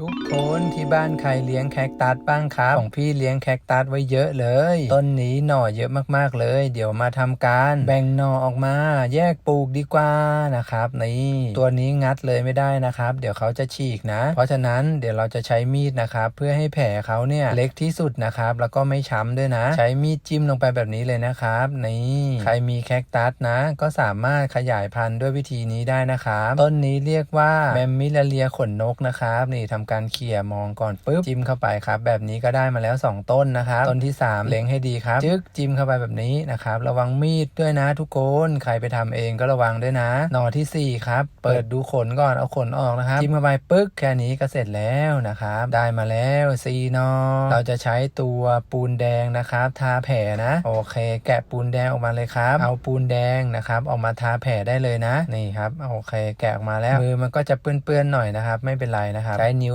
ทุกคนที่บ้านใครเลี้ยงแคคตัสบ้างครับของพี่เลี้ยงแคคตัสไว้เยอะเลย ต้นนี้หน่อเยอะมากๆเลย เดี๋ยวมาทำการแบ่งหน่อออกมา แยกปลูกดีกว่านะครับนี่ตัวนี้งัดเลยไม่ได้นะครับ เดี๋ยวเขาจะฉีกนะ เพราะฉะนั้นเดี๋ยวเราจะใช้มีดนะครับ เพื่อให้แผลเขาเนี่ยเล็กที่สุดนะครับ แล้วก็ไม่ช้ำด้วยนะ ใช้มีดจิ้มลงไปแบบนี้เลยนะครับนี่ใครมีแคคตัสนะ ก็สามารถขยายพันธุ์ด้วยวิธีนี้ได้นะครับต้นนี้เรียกว่าแมมมิลาเลียขนนกนะครับนี่ทำการเขี่ยมองก่อนปุ๊บจิ้มเข้าไปครับ แบบนี้ก็ได้มาแล้ว 2 ต้นนะครับ ต้นที่ 3 เล็งให้ดีครับ จึ๊กจิ้มเข้าไปแบบนี้นะครับ ระวังมีดด้วยนะทุกคน ใครไปทำเองก็ระวังด้วยนะ หน่อทีสี่ 4 ครับ เปิดดูขนก่อนเอาขนออกนะครับ จิ้มเข้าไปปึ๊กแค่นี้ก็เสร็จแล้วนะครับ ได้มาแล้วสี่นอเราจะใช้ตัวปูนแดงนะครับ ทาแผลนะ โอเค แกะปูนแดงออกมาเลยครับ เอาปูนแดงนะครับออกมาทาแผลได้เลยนะ นี่ครับ โอเค แกะออกมาแล้ว มือมันก็จะเปื้อนๆหน่อยนะครับ ไม่เป็นไรนะครับ ใช้นิ้ว